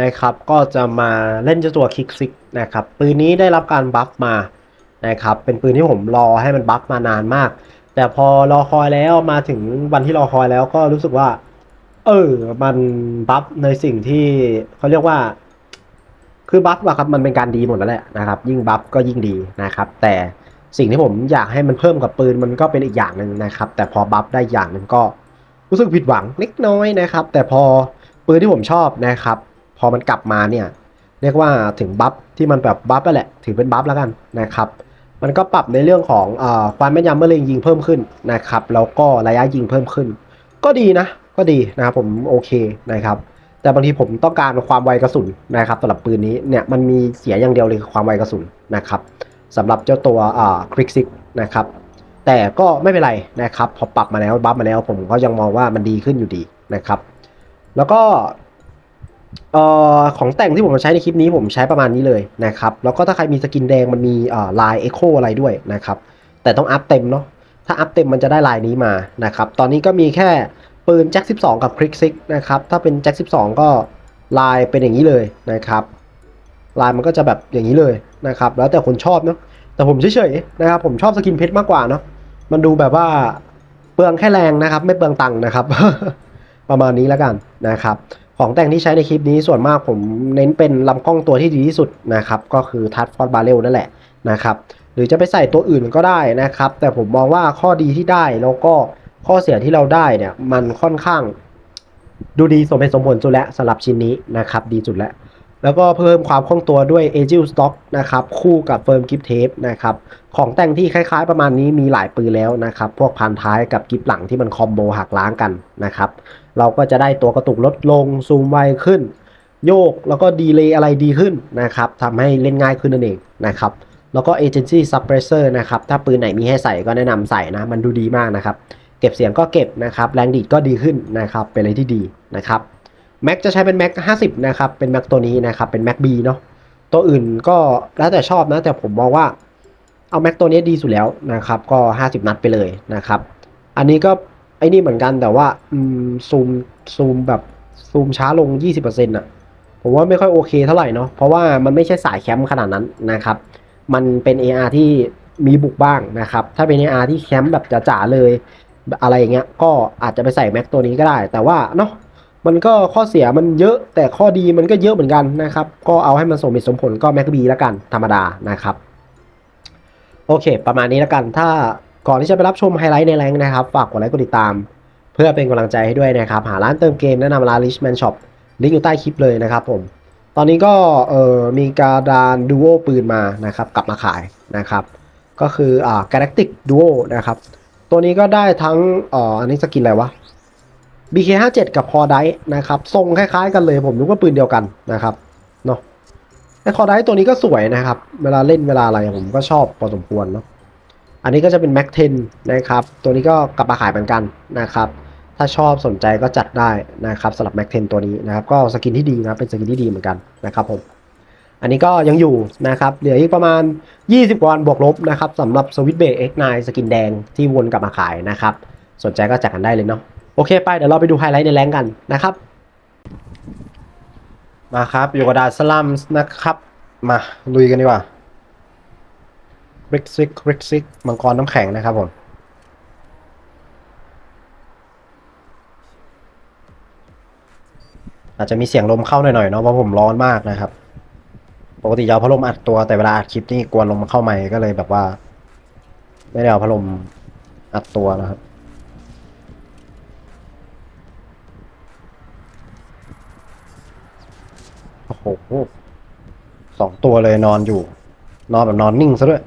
นะครับ ก็จะมาเล่นเจ้าตัวคิกซิกนะครับ ปืนนี้ได้รับการบัฟมานะครับ เป็นปืนที่ผมรอให้มันบัฟมานานมาก แต่พอรอคอยแล้วมาถึงวันที่รอคอยแล้วก็รู้สึกว่า เออ มันบัฟในสิ่งที่เขาเรียกว่าคือบัฟอะครับมันเป็นการดีหมดแล้วแหละนะครับ ยิ่งบัฟก็ยิ่งดีนะครับ แต่สิ่งที่ผมอยากให้มันเพิ่มกับปืนมันก็เป็นอีกอย่างหนึ่งนะครับ แต่พอบัฟได้อย่างหนึ่งก็รู้สึกผิดหวังเล็กน้อยนะครับ แต่พอปืนที่ผมชอบนะครับ พอมันกลับมาเนี่ยเรียกว่าถึงบัฟที่มันแบบบัฟแล้วแหละ ถือเป็นบัฟแล้วกันนะครับมันก็ปรับในเรื่องของอความแม่นยำเมื่อเล็งยิงเพิ่มขึ้นนะครับแล้วก็ระยะยิงเพิ่มขึ้น ก็ดีนะ ก็ดีนะครับผมโอเคนะครับแต่บางทีผมต้องการความไวกระสุนนะครับสำหรับปืนนี้เนี่ยมันมีเสียอย่างเดียวเลยคือความไวกระสุนนะครับสำหรับเจ้าตัวคริกซิกนะครับแต่ก็ไม่เป็นไรนะครับพอปรับมาแล้วบัฟมาแล้วผมก็ยังมองว่ามันดีขึ้นอยู่ดีนะครับ แล้วก็ เอ่อของแต่งที่ผมใช้ในคลิปนี้ผมใช้ประมาณนี้เลยนะครับ แล้วก็ถ้าใครมีสกินแดงมันมีเอ่อลายเอ็กโคอะไรด้วยนะครับ แต่ต้องอัพเต็มเนาะถ้าอัพเต็มมันจะได้ลายนี้มานะครับ ตอนนี้ก็มีแค่ปืนแจ็ค12 กับคลิกซิกนะครับ ถ้าเป็นแจ็ค12 ก็ลายเป็นอย่างนี้เลยนะครับ ลายมันก็จะแบบอย่างนี้เลยนะครับ แล้วแต่คนชอบเนาะแต่ผมเฉยๆนะครับ ผมชอบสกินเพชรมากกว่าเนาะมันดูแบบว่าเปลืองแค่แรงนะครับ ไม่เปลืองตังค์นะครับ ประมาณนี้แล้วกันนะครับ ของแต่งที่ใช้ในคลิปนี้ส่วนมากผมเน้นเป็นลำกล้องตัวที่ดีที่สุดนะครับ ก็คือทัชฟอร์ดบาเรลนั่นแหละนะครับหรือจะไปใส่ตัวอื่นก็ได้นะครับ แต่ผมมองว่าข้อดีที่ได้แล้วก็ข้อเสียที่เราได้เนี่ยมันค่อนข้างดูดีสมเหตุสมผลสุดแล้วสำหรับชิ้นนี้นะครับ ดีสุดแล้ว แล้วก็เพิ่มความคล่องตัวด้วย a g i l Stock นะครับ คู่กับ Firm Grip Tape นะครับ ของแต่งที่คล้ายๆประมาณนี้มีหลายปืนแล้วนะครับ พวกพันท้ายกับกิฟหลังที่มันคอมโบหักล้างกันนะครับ เราก็จะได้ตัวกระตุกลดลงซูมไวขึ้น โยกแล้วก็ดีเลย์อะไรดีขึ้นนะครับทำให้เล่นง่ายขึ้นนั่นเองนะครับแล้วก็ Agency Suppressor นะครับถ้าปืนไหนมีให้ใส่ก็แนะนำใส่นะ มันดูดีมากนะครับ เก็บเสียงก็เก็บนะครับแรงดีดก็ดีขึ้นนะครับเป็นอะไรที่ดีนะครับแม็กจะใช้เป็นแม็ก50 นะครับ เป็นแม็กตัวนี้นะครับ เป็นแม็ก B เนาะตัวอื่นก็แล้วแต่ชอบนะ แต่ผมมองว่าเอาแม็กตัวนี้ดีสุดแล้วนะครับ ก็ 50 นัดไปเลยนะครับ อันนี้ก็ ไอ้นี่เหมือนกันแต่ว่าอืมซูมซูมแบบซูมช้าลง 20%อะผมว่าไม่ค่อยโอเคเท่าไหร่เนาะเพราะว่ามันไม่ใช่สายแคมป์ขนาดนั้นนะครับ มันเป็น AR ที่มีบุกบ้างนะครับ ถ้าเป็น AR ที่แคมป์แบบจ๋าๆเลยอะไรอย่างเงี้ยก็อาจจะไปใส่แม็กตัวนี้ก็ได้ แต่ว่าเนาะมันก็ข้อเสียมันเยอะแต่ข้อดีมันก็เยอะเหมือนกันนะครับ ก็เอาให้มันสมเหตุสมผลก็แม็กบีแล้วกันธรรมดานะครับ โอเค ประมาณนี้แล้วกันถ้า ก่อนที่จะไปรับชมไฮไลท์ในแรงนะครับ ฝากกดไลค์กดติดตาม เพื่อเป็นกำลังใจให้ด้วยนะครับ หาร้านเติมเกมแนะนำร้าน Richman Shop ลิงก์อยู่ใต้คลิปเลยนะครับผม ตอนนี้ก็เอ่อมีการดานดูโอปืนมานะครับกลับมาขายนะครับ ก็คืออ่า Galactic Duo นะครับ ตัวนี้ก็ได้ทั้งอ่ออันนี้สกินอะไรวะ BK57 กับคอไดนะครับ ทรงคล้ายๆกันเลยผมนึกว่าปืนเดียวกันนะครับเนาะไอคอไดตัวนี้ก็สวยนะครับ เวลาเล่นเวลาอะไรผมก็ชอบพอสมควรเนาะ อันนี้ก็จะเป็น Mac 10 นะครับ ตัวนี้ก็กลับมาขายเหมือนกันนะครับ ถ้าชอบสนใจก็จัดได้นะครับสำหรับ Mac 10 ตัวนี้นะครับ ก็สกินที่ดีนะเป็นสกินที่ดีเหมือนกันนะครับผม อันนี้ก็ยังอยู่นะครับ เหลืออีกประมาณ 20 วันบวกลบนะครับสำหรับสวิตเบร X9 สกินแดงที่วนกลับมาขายนะครับ สนใจก็จัดกันได้เลยเนาะ โอเคไปเดี๋ยวเราไปดูไฮไลท์ในแรงกันนะครับ มาครับอยู่กับดาสลัมนะครับ มาลุยกันดีกว่า ริกซิกริกซิกมังกรน้ำแข็งนะครับผมอาจจะมีเสียงลมเข้าหน่อยๆเนาะเพราะผมร้อนมากนะครับ ปกติจะเอาพัดลมอัดตัวแต่เวลาอัดคลิปนี่กลัวลมมันเข้าใหม่ก็เลยแบบว่า ไม่ได้เอาพัดลมอัดตัวนะครับ โอ้โหสองตัวเลยนอนอยู่ นอนแบบนอนนิ่งซะด้วย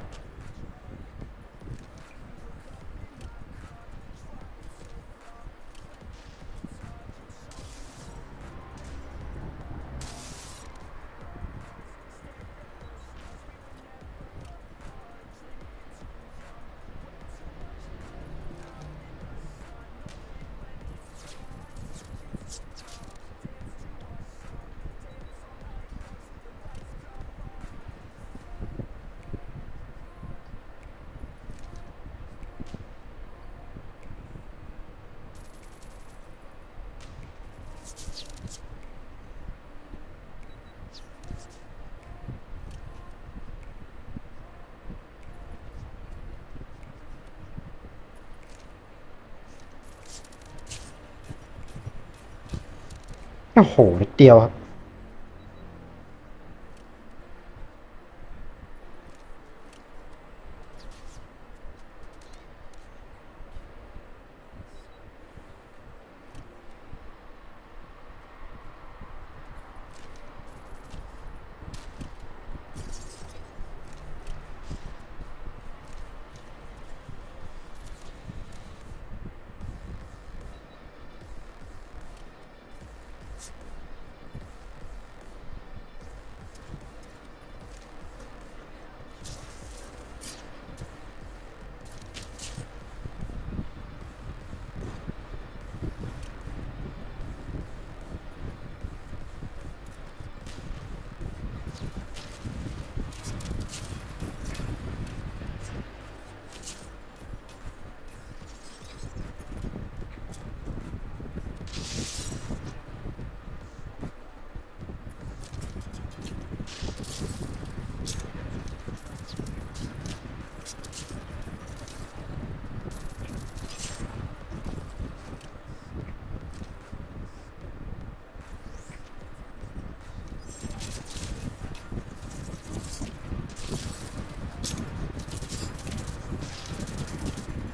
โอ้โหนิดเดียวครับ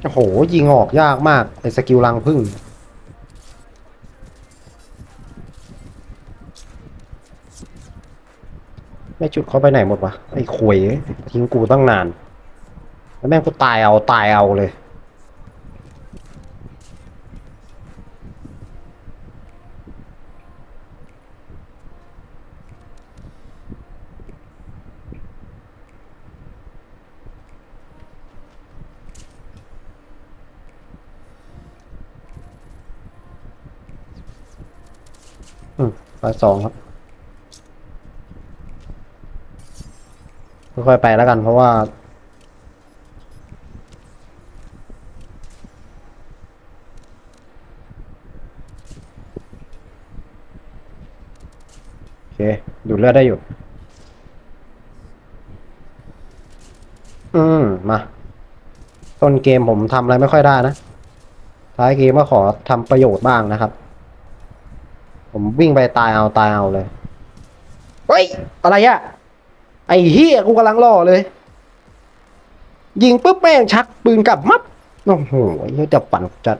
โอ้โห ยิงออกยากมากไอ้สกิลรังพึ่ง ไม่จุดเขาไปไหนหมดวะไอ้ขวยทิ้งกูตั้งนาน แล้วแม่งกูตายเอาตายเอาเลย อืม ร้อยสองครับ ค่อยๆไปแล้วกันเพราะว่า โอเค ดูดเลือดได้อยู่ อืม มา ต้นเกมผมทำอะไรไม่ค่อยได้นะ ท้ายเกมก็ขอทำประโยชน์บ้างนะครับ ผมวิ่งไปตายเอาตายเอาเลย เฮ้ย อะไรอะไอ้เฮียกูกำลังล่อเลย ยิงปุ๊บแม่งชักปืนกลับมับโอ้โหเหี้ยจะปั่นจัด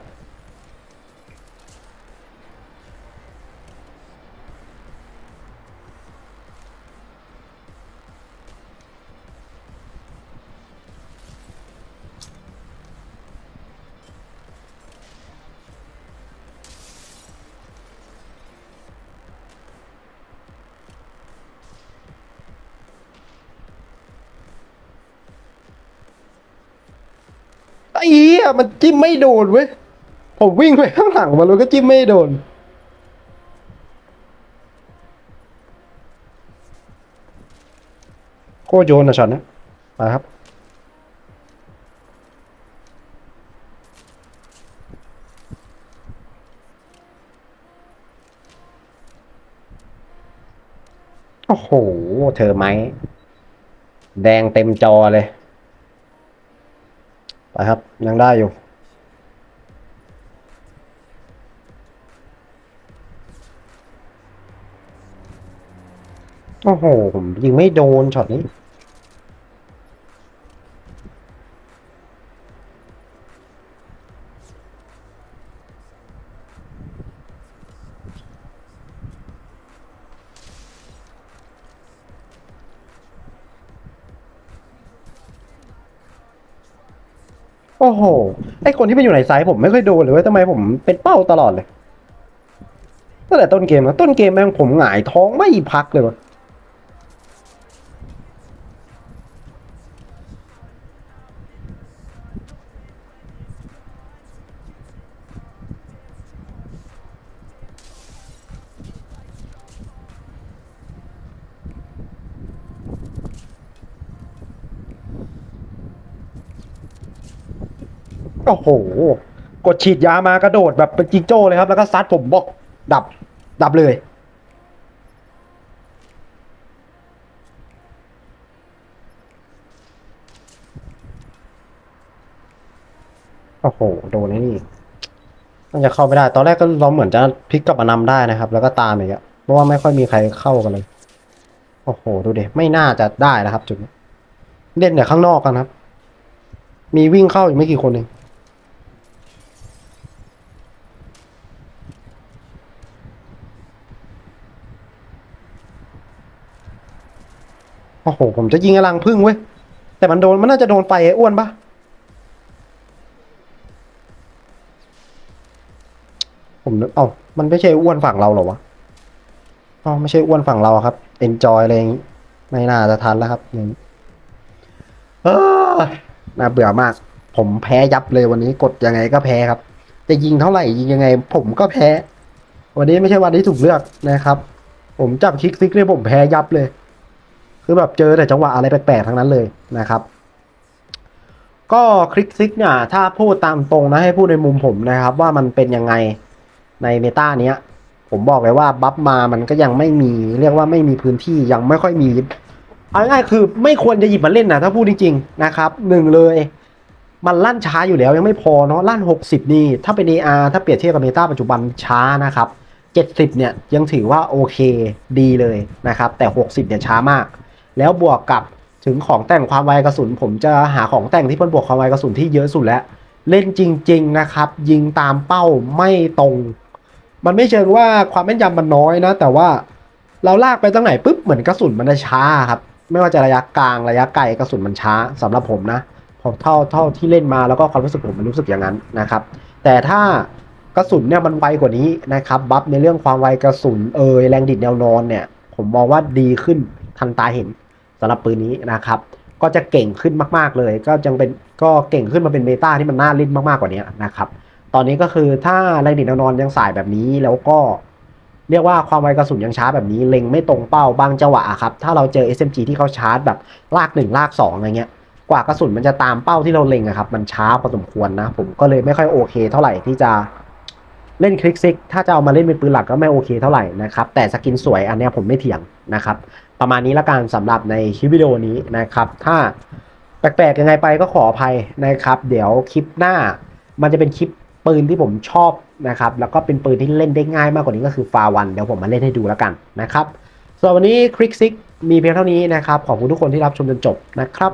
ไอ้เหี้ยมันจิ้มไม่โดนเว้ย ผมวิ่งไปข้างหลังมันแล้วก็จิ้มไม่โดน โคโยนนะช็อตนะไปครับโอ้โห เธอไหม แดงเต็มจอเลย ไปครับ ยังได้อยู่ โอ้โห ผมยิงไม่โดนช็อตนี้ โอ้โห ไอคนที่ไปอยู่ในไซส์ผมไม่เคยโดนเลยเว้ยทำไมผมเป็นเป้าตลอดเลยตั้งแต่ต้นเกมนะต้นเกมแม่งผมหงายท้องไม่พักเลยวะ โอ้โห กดฉีดยามากระโดดแบบเป็นจิงโจ้เลยครับ แล้วก็ซัดผมบอกดับ ดับเลย โอ้โห โดนไอ้นี่มันจะเข้าไม่ได้ ตอนแรกก็เราเหมือนจะพลิกกลับมานำได้นะครับ แล้วก็ตามอย่างเงี้ยเพราะว่าไม่ค่อยมีใครเข้ากันเลย โอ้โห ดูเด็ไม่น่าจะได้นะครับ จุดนี้เล่นแต่ข้างนอกกันครับ มีวิ่งเข้าอีกไม่กี่คนเอง โอ้โห ผมจะยิงกระลังพึ่งเว้ย แต่มันโดน มันน่าจะโดนไฟไอ้อ้วนปะผมนึกเอ้ามันไม่ใช่อ้วนฝั่งเราเหรอวะอ๋อไม่ใช่อ้วนฝั่งเราครับ เอนจอยอะไรอย่างงี้ ไม่น่าจะทันแล้วครับอย่างนี้เออน่าเบื่อมาก ผมแพ้ยับเลยวันนี้กดยังไงก็แพ้ครับ จะยิงเท่าไหร่ยิงยังไง ผมก็แพ้ วันนี้ไม่ใช่วันที่ถูกเลือกนะครับ ผมจับคลิกซิกเนี่ยผมแพ้ยับเลย คือแบบเจอแต่จังหวะอะไรแปลกๆทั้งนั้นเลยนะครับ ก็คลิกซิกเนี่ยถ้าพูดตามตรงนะให้พูดในมุมผมนะครับ ว่ามันเป็นยังไงในเมตาเนี้ย ผมบอกเลยว่าบัฟมามันก็ยังไม่มีเรียกว่าไม่มีพื้นที่ยังไม่ค่อยมีเอาง่ายคือไม่ควรจะหยิบมาเล่นนะถ้าพูดจริงๆนะครับหนึ่งเลยมันลั่นช้าอยู่แล้วยังไม่พอเนาะลั่น 60 นี่ ถ้าเป็น AR ถ้าเปรียบเทียบกับเมตาปัจจุบันช้านะครับ 70 เนี่ยยังถือว่าโอเคดีเลยนะครับ แต่ 60 เนี่ยช้ามาก แล้วบวกกับถึงของแต่งความไวกระสุน ผมจะหาของแต่งที่มันบวกความไวกระสุนที่เยอะสุดแล้ว เล่นจริง ๆนะครับ ยิงตามเป้าไม่ตรง มันไม่เชิงว่าความแม่นยำมันน้อยนะ แต่ว่าเราลากไปตั้งไหนปุ๊บเหมือนกระสุนมันจะช้าครับ ไม่ว่าจะระยะกลางระยะไกลกระสุนมันช้าสำหรับผมนะผมเท่าเท่าที่เล่นมาแล้วก็ความรู้สึกผมมันรู้สึกอย่างนั้นนะครับ แต่ถ้ากระสุนเนี่ยมันไวกว่านี้นะครับบัฟในเรื่องความไวกระสุนเอยแรงดิดแนวนอนเนี่ย ผมมองว่าดีขึ้นทันตาเห็น สำหรับปืนนี้นะครับ ก็จะเก่งขึ้นมาก ๆเลย ก็ยังเป็นก็เก่งขึ้นมาเป็นเมตาที่มันน่าเล่นมากๆกว่านี้นะครับ ตอนนี้ก็คือถ้าแรงดิดนนอนยังสายแบบนี้แล้วก็เรียกว่าความไวกระสุนยังช้าแบบนี้เล็งไม่ตรงเป้าบางจังหวะครับ ถ้าเราเจอ SMG ที่เขาชาร์จแบบลากหนึ่งลากสองอะไรเงี้ย กว่ากระสุนมันจะตามเป้าที่เราเล็งอะครับ มันช้าพอสมควรนะ ผมก็เลยไม่ค่อยโอเค เท่าไหร่ที่จะเล่นคลิกซิก ถ้าจะเอามาเล่นเป็นปืนหลักก็ไม่โอเคเท่าไหร่นะครับ แต่สกินสวยอันนี้ผมไม่เถียงนะครับ ประมาณนี้ละกันสำหรับในคลิปวิดีโอนี้นะครับ ถ้าแปลกๆยังไงไปก็ขออภัยนะครับ เดี๋ยวคลิปหน้ามันจะเป็นคลิปปืนที่ผมชอบนะครับ แล้วก็เป็นปืนที่เล่นได้ง่ายมากกว่านี้ก็คือฟาวันเดี๋ยวผมมาเล่นให้ดูแล้วกันนะครับส่วนวันนี้คลิกซิกมีเพียงเท่านี้นะครับ ขอบคุณทุกคนที่รับชมจนจบนะครับ